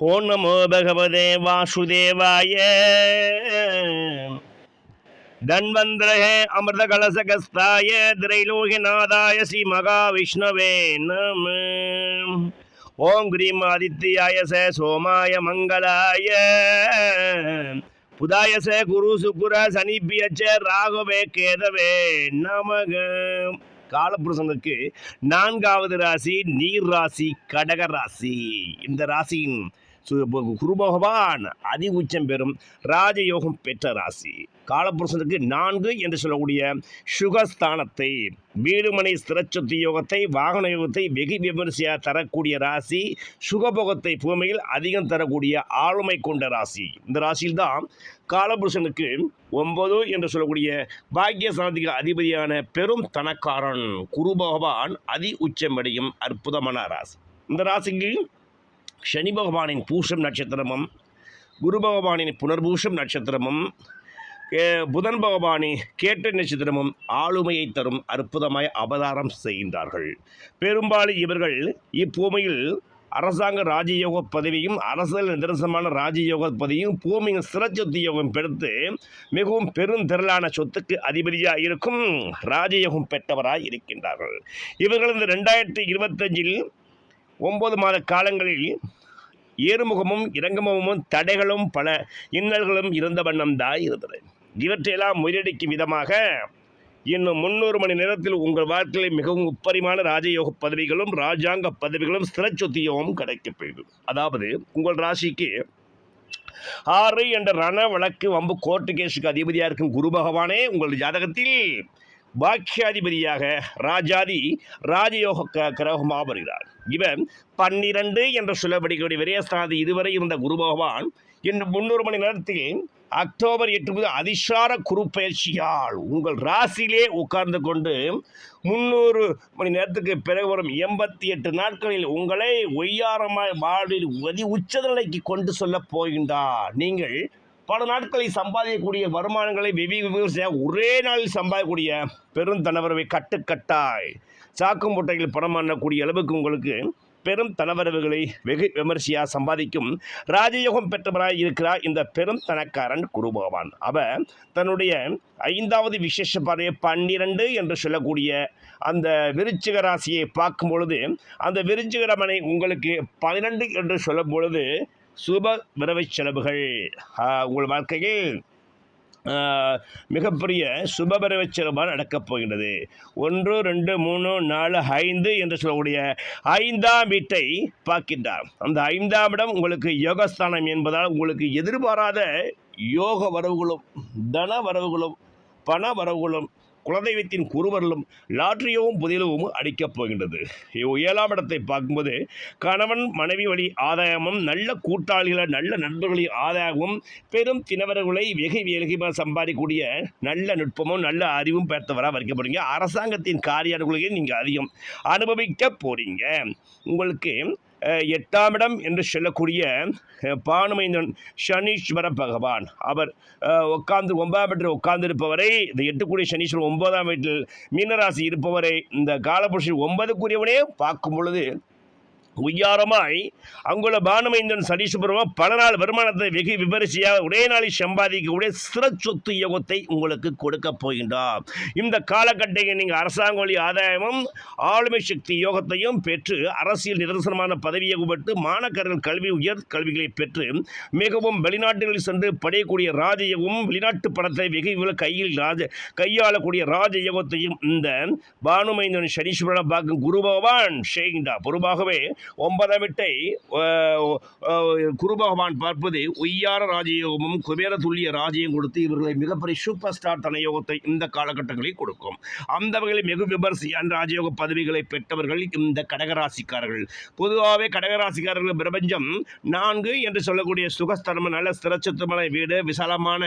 ஓ நமோ பகவதே வாசுதேவாய தன்வந்திரே அமிர்த கலசகஸ்தாய திரைலோகிநாதாய ஸ்ரீ மகாவிஷ்ணவே நம ஓம் கிரீம் ஆதித்யாய ச சோமாய மங்களாய புதாய ச குரு சுக்குர சனிப்பியச்ச ராகவே கேதவே நமக காலபுருஷனுக்கு நான்காவது ராசி நீர் ராசி கடக ராசி. இந்த ராசியின் குரு பகவான் அதி உச்சம் பெறும் ராஜயோகம் பெற்ற ராசி. காலபுருஷனுக்கு நான்கு என்று சொல்லக்கூடிய சுகஸ்தானத்தை வீடுமனை ஸ்திரச்சொத்து யோகத்தை வாகன யோகத்தை வெகு விமரிசையாக தரக்கூடிய ராசி சுகபோகத்தை பூமியில் அதிகம் தரக்கூடிய ஆளுமை கொண்ட ராசி. இந்த ராசியில்தான் காலபுருஷனுக்கு ஒன்பது என்று சொல்லக்கூடிய பாக்கியசாந்திக்கு அதிபதியான பெரும் தனக்காரன் குரு பகவான் அதி உச்சமடையும் அற்புதமான ராசி. இந்த ராசிக்கு சனி பகவானின் பூஷம் நட்சத்திரமும் குரு பகவானின் புனர்பூஷம் நட்சத்திரமும் புதன் பகவானி கேட்ட நட்சத்திரமும் ஆளுமையை தரும் அற்புதமாய் அவதாரம் செய்கின்றார்கள். பெரும்பாலும் இவர்கள் இப்பூமியில் அரசாங்க ராஜயோக பதவியும் அரசியல் நிதர்சனமான ராஜயோக பதவியும் பூமியின் சிறச்சொத்து யோகம் பெற்று மிகவும் பெருந்திரளான சொத்துக்கு அதிபதியாக இருக்கும் ராஜயோகம் பெற்றவராய் இருக்கின்றார்கள். இவர்கள் இந்த ரெண்டாயிரத்தி இருபத்தஞ்சில் ஒன்பது மாத காலங்களில் ஏறுமுகமும் இறங்குமுகமும் தடைகளும் பல இன்னல்களும் இருந்த வண்ணம்தான் இருந்தது. இவற்றையெல்லாம் முறியடிக்கும் விதமாக இன்னும் முன்னூறு மணி நேரத்தில் உங்கள் வாழ்க்கையில் மிகவும் உப்பரிமான ராஜயோக பதவிகளும் ராஜாங்க பதவிகளும் ஸ்திரச்சொத்து கிடைக்கப் போயிடும் அதாவது உங்கள் ராசிக்கு ஆறு என்ற ரண வழக்கு வம்பு கோர்ட்டு கேஸுக்கு அதிபதியாக இருக்கும் குரு பகவானே உங்கள் ஜாதகத்தில் பாக்கியாதிபதியாக ராஜாதி ராஜயோக கிரகமாக வருகிறார். இவன் பன்னிரண்டு என்ற சொல்லப்படிக்கூடிய விரயஸ்தானது இதுவரை இருந்த குரு பகவான் இன்று முன்னூறு மணி நேரத்தில் அக்டோபர் எட்டு முதல் அதிசார குருப்பயிற்சியால் உங்கள் ராசியிலே உட்கார்ந்து கொண்டு முந்நூறு மணி நேரத்துக்கு பிறகு வரும் எண்பத்தி எட்டு நாட்களில் உங்களை ஒய்யாரமாய் வாழ்வில் அதி கொண்டு சொல்லப் போகின்றார். நீங்கள் பல நாட்களில் சம்பாதிக்கக்கூடிய வருமானங்களை வெவி விவசாயம் ஒரே நாளில் சம்பாதிக்கக்கூடிய பெருந்தனவரவை கட்டுக்கட்டாய் சாக்கு மூட்டையில் பணம் பண்ணக்கூடிய அளவுக்கு உங்களுக்கு பெரும் தனவரவுகளை வெகு விமர்சையாக சம்பாதிக்கும் ராஜயோகம் பெற்றவராய் இருக்கிறார் இந்த பெரும் தனக்காரன் குரு பகவான். அவர் தன்னுடைய ஐந்தாவது விசேஷ பார்வையை பன்னிரண்டு என்று சொல்லக்கூடிய அந்த விருச்சிக ராசியை பார்க்கும் பொழுது அந்த விருச்சிகரமனை உங்களுக்கு பன்னிரண்டு என்று சொல்லும் பொழுது சுப விரவை செலவுகள். உங்கள் வாழ்க்கையில் மிகப்பெரிய சுபபரவ செலவாக நடக்கப் போகின்றது. ஒன்று ரெண்டு மூணு நாலு ஐந்து என்று சொல்லக்கூடிய ஐந்தாம் வீட்டை பார்க்கின்றார். அந்த ஐந்தாம் இடம் உங்களுக்கு யோகஸ்தானம் என்பதால் உங்களுக்கு எதிர்பாராத யோக வரவுகளும் தன வரவுகளும் பண வரவுகளும் குலதெய்வத்தின் குருவரலும் லாட்ரியோவும் புதிலவும் அடிக்கப் போகின்றது. இவ் ஏழாம் இடத்தை பார்க்கும்போது கணவன் மனைவி வழி ஆதாயமும் நல்ல கூட்டாளிகளை நல்ல நண்பர்களின் ஆதாயமும் பெரும் தினவர்களை வெகு வேகமாக சம்பாதிக்கக்கூடிய நல்ல நுட்பமும் நல்ல அறிவும் பெற்றவராக வரைக்க போகிறீங்க அரசாங்கத்தின் காரிய அனுகூலத்தையும் நீங்கள் அதிகம் அனுபவிக்க போகிறீங்க உங்களுக்கு எட்டாம் இடம் என்று சொல்லக்கூடிய பானுமைந்தன் சனீஸ்வர பகவான். அவர் உட்கார்ந்து ஒன்பதாம் வீட்டில் உட்கார்ந்திருப்பவரை இந்த எட்டுக்குடிய சனீஸ்வரர் ஒன்பதாம் வீட்டில் மீனராசி இருப்பவரை இந்த காலபுருஷன் ஒன்பதுக்குரியவனே பார்க்கும் பொழுது உய்யாரமாய் அங்குள்ள பானுமைந்தன் சனீஸ்வரமாக பல நாள் வருமானத்தை வெகு விபரிசையாக ஒரே நாளில் சம்பாதிக்கக்கூடிய சிறச்சொத்து யோகத்தை உங்களுக்கு கொடுக்க போகின்றார். இந்த காலகட்டத்தில் நீங்கள் அரசாங்க வழி ஆதாயமும் ஆளுமை சக்தி யோகத்தையும் பெற்று அரசியல் நிதர்சனமான பதவியை பெற்று மாணக்கர்கள் கல்வி உயர் கல்விகளை பெற்று மிகவும் வெளிநாட்டுகளில் சென்று படையக்கூடிய ராஜயோகம் வெளிநாட்டு படத்தை வெகு வில- கையில் ராஜ கையாளக்கூடிய ராஜயோகத்தையும் இந்த பானுமைந்தன் சனீஸ்வரனை பார்க்கும் குரு பகவான் செய்கின்றார். பொதுவாகவே ஒன்பதாம் விட்டை குருபகவான் பார்ப்பது உய்யார ராஜயோகமும் குபேர துல்லிய ராஜ்யம் கொடுத்து இவர்களை மிகப்பெரிய சூப்பர் ஸ்டார் தனயோகத்தை இந்த காலகட்டங்களில் கொடுக்கும். அந்த வகையில் மிகு விமர்சையான ராஜயோக பதவிகளை பெற்றவர்கள் இந்த கடகராசிக்காரர்கள். பொதுவாகவே கடகராசிக்காரர்கள் பிரபஞ்சம் நான்கு என்று சொல்லக்கூடிய சுகஸ்தனம் நல்ல ஸ்திரச்சத்துமான வீடு விசாலமான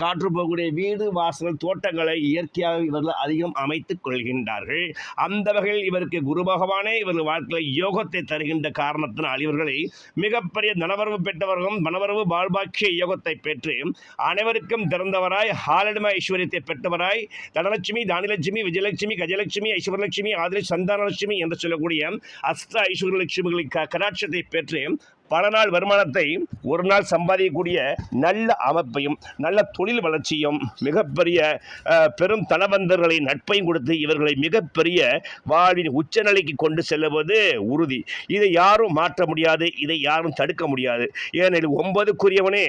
காற்று போகக்கூடிய வீடு வாசல் தோட்டங்களை இயற்கையாக இவர்கள் அதிகம் அமைத்துக் கொள்கின்றார்கள். அந்த வகையில் இவருக்கு குரு பகவானே இவர்கள் வாழ்க்கையில் யோகத்தை தருகின்ற காரணத்தினால் இவர்களை மிகப்பெரிய நலவரவு பெற்றவர்களும் மனவரவு வாழ்பாக்கிய யோகத்தை பெற்று அனைவருக்கும் திறந்தவராய் ஆலடிம ஐஸ்வர்யத்தை பெற்றவராய் தனலட்சுமி தானிலட்சுமி விஜயலட்சுமி கஜலட்சுமி ஐஸ்வரலட்சுமி ஆதிரி சந்தானலட்சுமி என்று சொல்லக்கூடிய அஸ்த ஐஸ்வர்யலட்சுமிகளின் கடாட்சத்தை பெற்று பல நாள் வருமானத்தை ஒரு நாள் சம்பாதிக்கக்கூடிய நல்ல அமைப்பையும் நல்ல தொழில் வளர்ச்சியும் மிகப்பெரிய பெரும் தனவந்தர்களை நட்பையும் கொடுத்து இவர்களை மிகப்பெரிய வாழ்வின் உச்சநிலைக்கு கொண்டு செல்லுவது உறுதி. இதை யாரும் மாற்ற முடியாது இதை யாரும் தடுக்க முடியாது. ஏனெனில் ஒன்பதுக்குரியவனே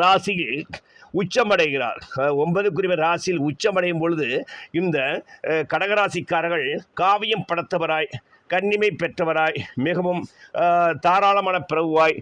ராசியில் உச்சமடைகிறார். ஒன்பதுக்குரிய ராசியில் உச்சமடையும் பொழுது இந்த கடகராசிக்காரர்கள் காவியம் படைத்தவராய் கன்னிமை பெற்றவராய் மிகவும் தாராளமான பிரபுவாய்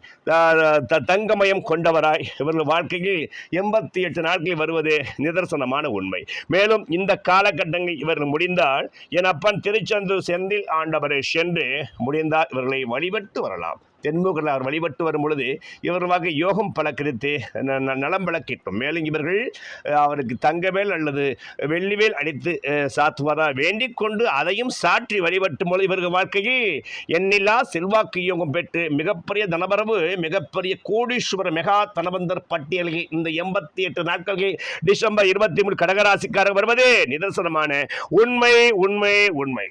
த- தங்கமயம் கொண்டவராய். இவர்கள் வாழ்க்கையில் எண்பத்தி எட்டு நாட்களில் வருவது நிதர்சனமான உண்மை. மேலும் இந்த காலகட்டங்கள் இவர்கள் முடிந்தால் என் அப்பன் திருச்செந்தூர் செந்தில் ஆண்டவரை சென்று முடிந்தால் இவர்களை வழிபட்டு வரலாம். தென்முகர்கள் அவர் வழிபட்டு வரும் பொழுது இவர்களாக யோகம் பல கிடைத்து ந- ந- நலம் பழக்கிட்டோம் மேலும் இவர்கள் அவருக்கு தங்கவேல் அல்லது வெள்ளிவேல் அடித்து அஹ், சாத்துவதா வேண்டிக் கொண்டு அதையும் சாற்றி வழிபட்டும் பொழுது இவர்கள் வாழ்க்கையில் எண்ணில்லா செல்வாக்கு யோகம் பெற்று மிகப்பெரிய தனபரவு மிகப்பெரிய கோடீஸ்வர மெகா தனவந்தர் பட்டியலில் இந்த எண்பத்தி எட்டு நாட்களில் டிசம்பர் இருபத்தி மூணு கடகராசிக்காரர் வருவது நிதர்சனமான உண்மை உண்மை உண்மை.